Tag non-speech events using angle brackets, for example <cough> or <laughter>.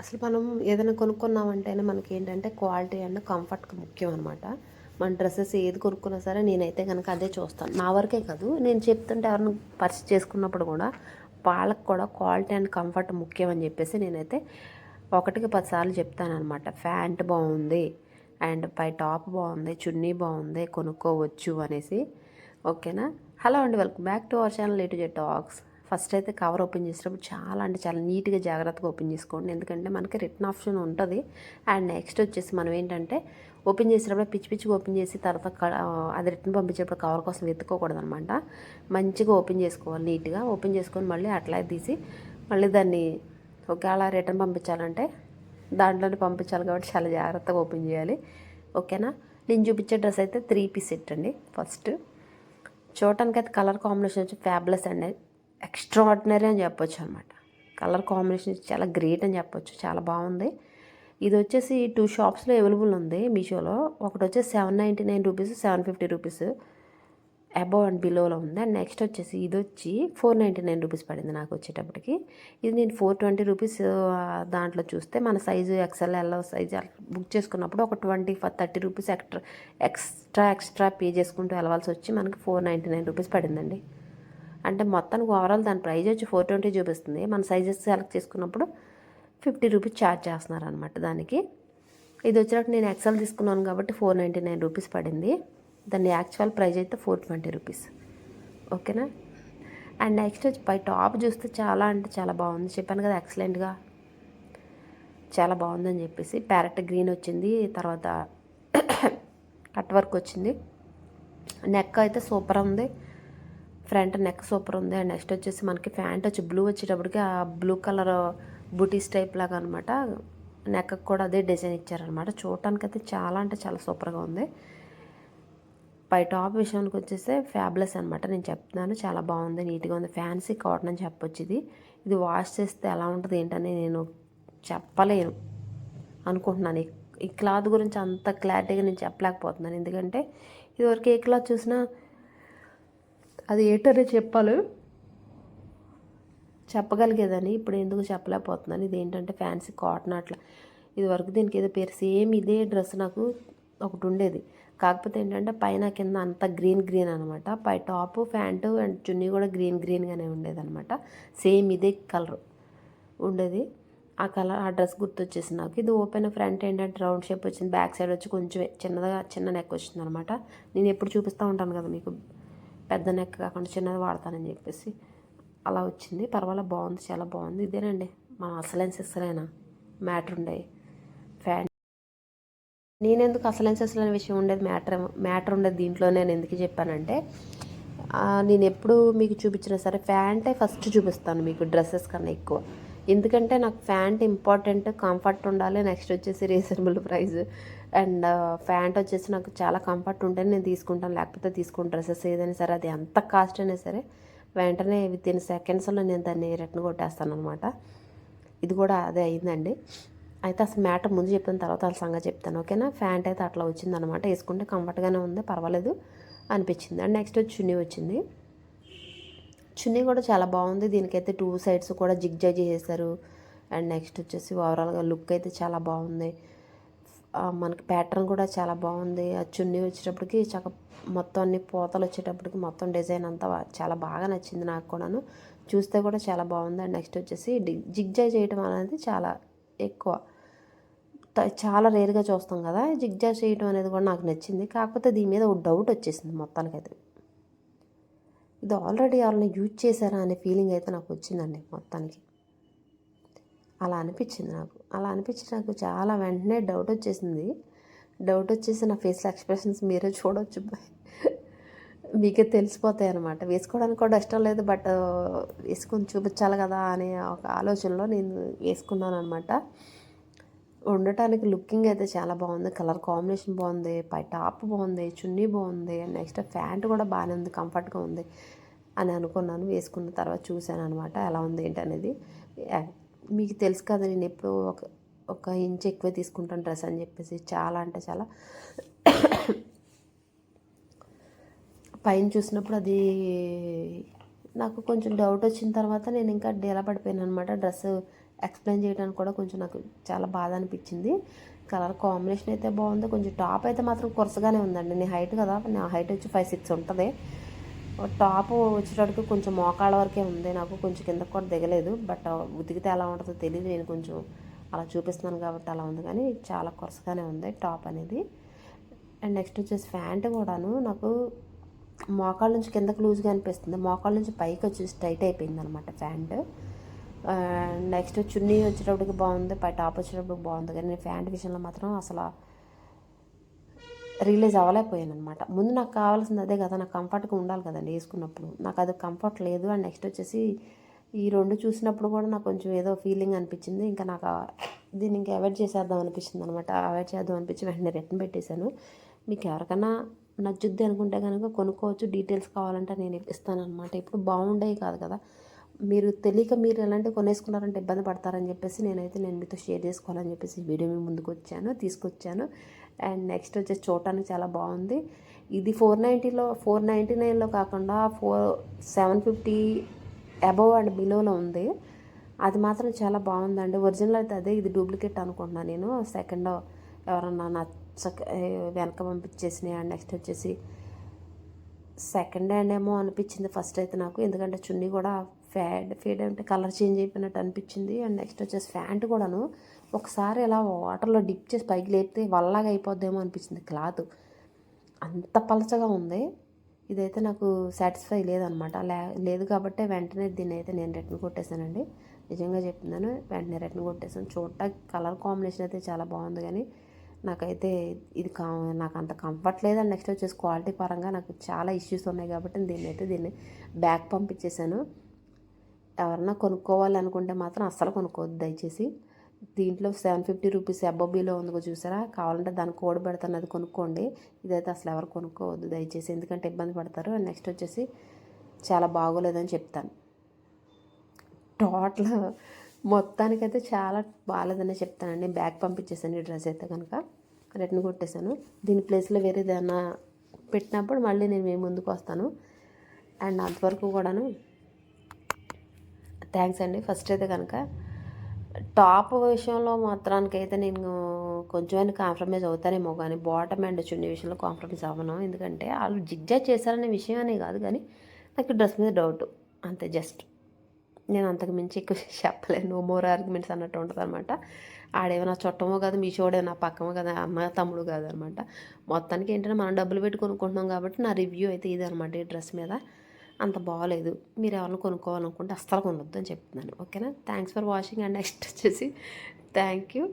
అసలు మనం ఏదైనా కొనుక్కున్నామంటేనే మనకి ఏంటంటే క్వాలిటీ అండ్ కంఫర్ట్ ముఖ్యం అనమాట మన డ్రెస్సెస్ ఏది కొనుక్కున్నా సరే నేనైతే కనుక అదే చూస్తాను. నా వరకే కాదు నేను చెప్తుంటే ఎవరిని పర్చేస్ చేసుకున్నప్పుడు కూడా వాళ్ళకి కూడా క్వాలిటీ అండ్ కంఫర్ట్ ముఖ్యం అని చెప్పేసి నేనైతే ఒకటికి పదిసార్లు చెప్తానమాట ప్యాంట్ బాగుంది అండ్ పై టాప్ బాగుంది చున్నీ బాగుంది కొనుక్కోవచ్చు అనేసి. ఓకేనా? హలో అండి welcome back to our channel A to Z talks. First అయితే కవర్ ఓపెన్ చేసినప్పుడు చాలా అంటే చాలా నీట్గా జాగ్రత్తగా ఓపెన్ చేసుకోండి. ఎందుకంటే మనకి రిటర్న్ ఆప్షన్ ఉంటుంది. అండ్ నెక్స్ట్ వచ్చేసి మనం ఏంటంటే ఓపెన్ చేసినప్పుడు పిచ్చి పిచ్చిగా ఓపెన్ చేసి తర్వాత క- అది రిటర్న్ పంపించేటప్పుడు కవర్ కోసం వెతుక్కోకూడదు అనమాట మంచిగా ఓపెన్ చేసుకోవాలి నీట్గా. ఓపెన్ చేసుకొని మళ్ళీ అట్లా తీసి మళ్ళీ దాన్ని ఒకవేళ రిటర్న్ పంపించాలంటే దాంట్లోనే పంపించాలి కాబట్టి చాలా జాగ్రత్తగా ఓపెన్ చేయాలి. ఓకేనా? నేను చూపించే డ్రెస్ అయితే త్రీ పీస్ సెట్ అండి. ఫస్ట్ చూడటానికి అయితే కలర్ కాంబినేషన్ వచ్చి ఫ్యాబ్లెస్ అండి ఎక్స్ట్రా ఆర్డినరీ అని చెప్పొచ్చు అనమాట కలర్ కాంబినేషన్ చాలా గ్రేట్ అని చెప్పొచ్చు. చాలా బాగుంది. ఇది వచ్చేసి టూ షాప్స్లో అవైలబుల్ ఉంది మీషోలో. ఒకటి వచ్చేసి seven ninety nine rupees seven fifty rupees above and బిలోలో ఉంది. అండ్ నెక్స్ట్ వచ్చేసి ఇది వచ్చి ఫోర్ నైంటీ నైన్ రూపీస్ పడింది నాకు వచ్చేటప్పటికి. ఇది నేను ఫోర్ ట్వంటీ రూపీస్ దాంట్లో చూస్తే మన size XL L size book చేసుకున్నప్పుడు ఒక twenty thirty rupees extra extra extra pay చేసుకుంటూ వెళ్ళవలసి వచ్చి మనకి ఫోర్ నైంటీ నైన్ రూపీస్ పడిందండి. అంటే మొత్తానికి ఓవరాల్ దాని ప్రైజ్ వచ్చి ఫోర్ ట్వంటీ చూపిస్తుంది. మన సైజెస్ సెలెక్ట్ చేసుకున్నప్పుడు ఫిఫ్టీ రూపీస్ ఛార్జ్ చేస్తున్నారు అనమాట దానికి. ఇది వచ్చినట్టు నేను ఎక్సెల్ తీసుకున్నాను కాబట్టి ఫోర్ నైంటీ నైన్ రూపీస్ పడింది. దాని యాక్చువల్ ప్రైజ్ అయితే ఫోర్ ట్వంటీ రూపీస్ ఓకేనా? అండ్ నెక్స్ట్ వచ్చి పై టాప్ చూస్తే చాలా అంటే చాలా బాగుంది. చెప్పాను కదా ఎక్సలెంట్గా చాలా బాగుందని చెప్పేసి ప్యారెట్ గ్రీన్ వచ్చింది. తర్వాత <coughs> కట్ వర్క్ వచ్చింది. నెక్ అయితే సూపర్ ఉంది. ఫ్రంట్ నెక్ సూపర్ ఉంది. అండ్ నెక్స్ట్ వచ్చేసి మనకి ప్యాంట్ వచ్చి బ్లూ వచ్చేటప్పటికి ఆ బ్లూ కలర్ బూటీస్ టైప్ లాగా అనమాట నెక్ కూడా అదే డిజైన్ ఇచ్చారనమాట చూడటానికి అయితే చాలా అంటే చాలా సూపర్గా ఉంది. పై టాప్ విషయానికి వచ్చేస్తే ఫ్యాబ్లెస్ అనమాట నేను చెప్తున్నాను చాలా బాగుంది నీట్గా ఉంది. ఫ్యాన్సీ కాటన్ అని చెప్పొచ్చు ఇది. ఇది వాష్ చేస్తే ఎలా ఉంటుంది ఏంటని నేను చెప్పలేను అనుకుంటున్నాను. ఈ- ఈ క్లాత్ గురించి అంత క్లారిటీగా నేను చెప్పలేకపోతున్నాను. ఎందుకంటే ఇదివరకు ఏ క్లాత్ చూసినా అది ఏంటనే చెప్పాలి? చెప్పగలిగేదని ఇప్పుడు ఎందుకు చెప్పలేకపోతున్నాను? ఇది ఏంటంటే ఫ్యాన్సీ కాటన్ అట్లా. ఇది వరకు దీనికి ఏదో పేరు సేమ్ ఇదే డ్రెస్ నాకు ఒకటి ఉండేది. కాకపోతే ఏంటంటే పైన కింద అంత గ్రీన్ గ్రీన్ అనమాట పై టాప్ ప్యాంటు అండ్ చున్నీ కూడా గ్రీన్ గ్రీన్గానే ఉండేది అనమాట సేమ్ ఇదే కలర్ ఉండేది. ఆ కలర్ ఆ డ్రెస్ గుర్తొచ్చేసి నాకు. ఇది ఓపెన్ ఫ్రంట్ ఏంటంటే రౌండ్ షేప్ వచ్చింది. బ్యాక్ సైడ్ వచ్చి కొంచెం చిన్నగా చిన్న నెక్ వచ్చింది అనమాట నేను ఎప్పుడు చూపిస్తూ ఉంటాను కదా మీకు. పెద్ద నెక్ కాకుండా చిన్నది వాడతానని చెప్పేసి అలా వచ్చింది. పర్వాలేదు బాగుంది చాలా బాగుంది. ఇదేనండి మన అసలైన సిస్సలైనా మ్యాటర్ ఉండే ఫ్యాన్ నేనెందుకు అసలైన సిస్సలైన విషయం ఉండేది? మ్యాటర్ మ్యాటర్ ఉండేది దీంట్లో నేను ఎందుకు చెప్పానంటే నేను ఎప్పుడు మీకు చూపించినా సరే ఫ్యాంటే ఫస్ట్ చూపిస్తాను మీకు డ్రెస్సెస్ కన్నా ఎక్కువ. ఎందుకంటే నాకు ఫ్యాంట్ ఇంపార్టెంట్ కంఫర్ట్ ఉండాలి. నెక్స్ట్ వచ్చేసి రీజనబుల్ ప్రైస్ అండ్ ఫ్యాంట్ వచ్చేసి నాకు చాలా కంఫర్ట్ ఉంటేనే నేను తీసుకుంటాను. లేకపోతే తీసుకుని డ్రెస్సెస్ ఏదైనా సరే అది ఎంత కాస్ట్ అయినా సరే వెంటనే విత్ ఇన్ సెకండ్స్లో నేను దాన్ని రిటర్న్ కొట్టేస్తాను అనమాట ఇది కూడా అదే అయిందండి. అయితే అసలు మ్యాటర్ ముందు చెప్పిన తర్వాత వాళ్ళ సంగతి చెప్తాను. ఓకేనా? ఫ్యాంట్ అయితే అట్లా వచ్చిందనమాట వేసుకుంటే కంఫర్ట్గానే ఉంది పర్వాలేదు అనిపించింది. అండ్ నెక్స్ట్ వచ్చి చున్నీ వచ్చింది. చున్నీ కూడా చాలా బాగుంది. దీనికైతే టూ సైడ్స్ కూడా జిగ్ జాగ్ చేసేసారు. అండ్ నెక్స్ట్ వచ్చేసి ఓవరాల్గా లుక్ అయితే చాలా బాగుంది. మనకి ప్యాటర్న్ కూడా చాలా బాగుంది. ఆ చున్నీ వచ్చేటప్పటికి చక్క మొత్తం అన్ని పోతలు వచ్చేటప్పటికి మొత్తం డిజైన్ అంతా చాలా బాగా నచ్చింది నాకు కూడాను. చూస్తే కూడా చాలా బాగుంది. అండ్ నెక్స్ట్ వచ్చేసి జిగ్ జాగ్ చేయడం అనేది చాలా ఎక్కువ. త- చాలా రేర్గా చూస్తాం కదా. జిగ్ చేయటం చేయడం అనేది కూడా నాకు నచ్చింది. కాకపోతే దీని మీద ఒక డౌట్ వచ్చేసింది మొత్తానికైతే. ఇది ఆల్రెడీ ఎవరైనా యూజ్ చేశారా అనే ఫీలింగ్ అయితే నాకు వచ్చిందండి మొత్తానికి. అలా అనిపించింది నాకు. అలా అనిపించి నాకు చాలా వెంటనే డౌట్ వచ్చేసింది. డౌట్ వచ్చేసి నా ఫేస్లో ఎక్స్ప్రెషన్స్ మీరే చూడవచ్చు మీకే తెలిసిపోతాయి అనమాట వేసుకోవడానికి కూడా ఇష్టం లేదు బట్ వేసుకొని చూపించాలి కదా అనే ఒక ఆలోచనలో నేను వేసుకున్నాను అనమాట ఉండటానికి లుకింగ్ అయితే చాలా బాగుంది. కలర్ కాంబినేషన్ బాగుంది. పై టాప్ బాగుంది. చున్నీ బాగుంది. నెక్స్ట్ ప్యాంట్ కూడా బాగానే ఉంది. కంఫర్ట్గా ఉంది అని అనుకున్నాను. వేసుకున్న తర్వాత చూశాను అనమాట ఎలా ఉంది ఏంటి అనేది. మీకు తెలుసు కదా నేను ఎప్పుడు ఒక ఒక ఇంచ్ ఎక్కువ తీసుకుంటాను డ్రెస్ అని చెప్పేసి. చాలా అంటే చాలా. పైన చూసినప్పుడు అది నాకు కొంచెం డౌట్ వచ్చిన తర్వాత నేను ఇంకా డేలా పడిపోయాను అనమాట డ్రెస్ ఎక్స్ప్లెయిన్ చేయడానికి కూడా కొంచెం నాకు చాలా బాధ అనిపించింది. కలర్ కాంబినేషన్ అయితే బాగుంది. కొంచెం టాప్ అయితే మాత్రం కొరసగానే ఉందండి. నేను హైట్ కదా నా హైట్ వచ్చి ఫైవ్ సిక్స్ ఉంటుంది. టాప్ వచ్చేటప్పటికి కొంచెం మోకాళ్ళ వరకే ఉంది నాకు. కొంచెం కింద కూడా దిగలేదు. బట్ ఉతికితే ఎలా ఉంటుందో తెలియదు నేను కొంచెం అలా చూపిస్తున్నాను కాబట్టి అలా ఉంది. కానీ చాలా కొరసగానే ఉంది టాప్ అనేది. అండ్ నెక్స్ట్ వచ్చేసి ప్యాంట్ కూడాను నాకు మోకాళ్ళ నుంచి కిందకు లూజ్గా అనిపిస్తుంది. మోకాళ్ళ నుంచి పైకి వచ్చేసి టైట్ అయిపోయింది అనమాట ప్యాంటు. నెక్స్ట్ చున్నీ వచ్చేటప్పటికి బాగుంది పై టాప్ వచ్చేటప్పటికి బాగుంది. కానీ నేను ప్యాంట్ విషయంలో మాత్రం అసలు రిలీజ్ అవ్వలేకపోయాను అనమాట ముందు నాకు కావాల్సింది అదే కదా నాకు కంఫర్ట్గా ఉండాలి కదండి వేసుకున్నప్పుడు. నాకు అది కంఫర్ట్ లేదు అండ్ నెక్స్ట్ వచ్చేసి ఈ రెండు చూసినప్పుడు కూడా నాకు కొంచెం ఏదో ఫీలింగ్ అనిపించింది. ఇంకా నాకు దీన్ని ఇంకా అవాయిడ్ చేసేద్దాం అనిపించింది అనమాట అవాయిడ్ చేద్దాం అనిపించి వెంటనే రిటర్న్ పెట్టేశాను. మీకు ఎవరికైనా నచ్చుద్ది అనుకుంటే కనుక కొనుక్కోవచ్చు. డీటెయిల్స్ కావాలంటే నేను ఇస్తాను అనమాట ఇప్పుడు బాగుండేవి కాదు కదా. మీరు తెలియక మీరు ఎలాంటి కొనేసుకున్నారంటే ఇబ్బంది పడతారని చెప్పేసి నేనైతే నేను మీతో షేర్ చేసుకోవాలని చెప్పేసి వీడియో మీ ముందుకు వచ్చాను తీసుకొచ్చాను. అండ్ నెక్స్ట్ వచ్చేసి చూడటానికి చాలా బాగుంది. ఇది ఫోర్ నైంటీలో ఫోర్ నైంటీ నైన్లో కాకుండా four seven fifty above and బిలోలో ఉంది. అది మాత్రం చాలా బాగుందండి. ఒరిజినల్ అయితే అదే ఇది డూప్లికేట్ అనుకుంటున్నాను నేను. సెకండ్ ఎవరన్నా నచ్చక వెనక పంపించేసినాయి? అండ్ నెక్స్ట్ వచ్చేసి సెకండ్ హ్యాండ్ ఏమో అనిపించింది ఫస్ట్ అయితే నాకు. ఎందుకంటే చున్నీ కూడా ఫేడ్ ఫేడ్ అంటే కలర్ చేంజ్ అయిపోయినట్టు అనిపించింది. అండ్ నెక్స్ట్ వచ్చేసి ప్యాంట్ కూడాను ఒకసారి ఇలా వాటర్లో డిప్ చేసి పైకి లేపితే వల్లగా అయిపోద్దేమో అనిపించింది క్లాత్. అంత పలచగా ఉంది. ఇదైతే నాకు సాటిస్ఫై లేదనమాట. లే లేదు కాబట్టి వెంటనే దీన్ని అయితే నేను రిటర్న్ కొట్టేశానండి. నిజంగా చెప్తున్నాను వెంటనే రిటర్న్ కొట్టేసాను చూడటానికి కలర్ కాంబినేషన్ అయితే చాలా బాగుంది కానీ నాకైతే ఇది కా నాకు అంత కంఫర్ట్ లేదు అండ్ నెక్స్ట్ వచ్చేసి క్వాలిటీ పరంగా నాకు చాలా ఇష్యూస్ ఉన్నాయి కాబట్టి దీన్ని అయితే దీన్ని బ్యాక్ పంపించేశాను. ఎవరన్నా కొనుక్కోవాలనుకుంటే మాత్రం అస్సలు కొనుక్కోవద్దు. దయచేసి దీంట్లో సెవెన్ ఫిఫ్టీ రూపీస్ అబ్బోబీలో ఉందిగో చూసారా? కావాలంటే దాని కోడ్ పెడతాను అది కొనుక్కోండి. ఇదైతే అసలు ఎవరు కొనుక్కోవద్దు దయచేసి. ఎందుకంటే ఇబ్బంది పడతారు. అండ్ నెక్స్ట్ వచ్చేసి చాలా బాగోలేదని చెప్తాను. టోటల్ మొత్తానికైతే చాలా బాగాలేదని చెప్తానండి. బ్యాగ్ పంపించేసాను ఈ డ్రెస్ అయితే కనుక. రిటర్న్ కొట్టేశాను. దీని ప్లేస్లో వేరే ఏదైనా పెట్టినప్పుడు మళ్ళీ నేను మీ ముందుకు వస్తాను. అండ్ అంతవరకు కూడాను థ్యాంక్స్ అండి. ఫస్ట్ అయితే కనుక టాప్ విషయంలో మాత్రానికైతే నేను కొంచెమైనా కాంప్రమైజ్ అవుతానేమో కానీ బాటమ్ అండ్ చున్నీ విషయంలో కాంప్రమైజ్ అవ్వను. ఎందుకంటే వాళ్ళు జిగ్జాగ్ చేశారనే విషయం అనే కాదు కానీ నాకు డ్రెస్ మీద డౌట్. అంతే జస్ట్. నేను అంతకు మించి ఎక్కువ <laughs> చెప్పలేను. నో మోర్ ఆర్గ్యుమెంట్స్ అన్నట్టు ఉంటుంది అనమాట ఆడేమైనా చుట్టమో కాదు మీ చోడే నా పక్కమో కదా అమ్మ తమ్ముడు కాదు అనమాట మొత్తానికి ఏంటంటే మనం డబ్బులు పెట్టి కొనుక్కుంటున్నాం కాబట్టి నా రివ్యూ అయితే ఇది అనమాట ఈ డ్రెస్ మీద. అంత బాగాలేదు మీరు ఎవరిని కొనుక్కోవాలనుకుంటే అస్సలు కొనొద్దు అని చెప్తున్నాను. ఓకేనా? Thanks for watching and next వచ్చేసి థ్యాంక్ యూ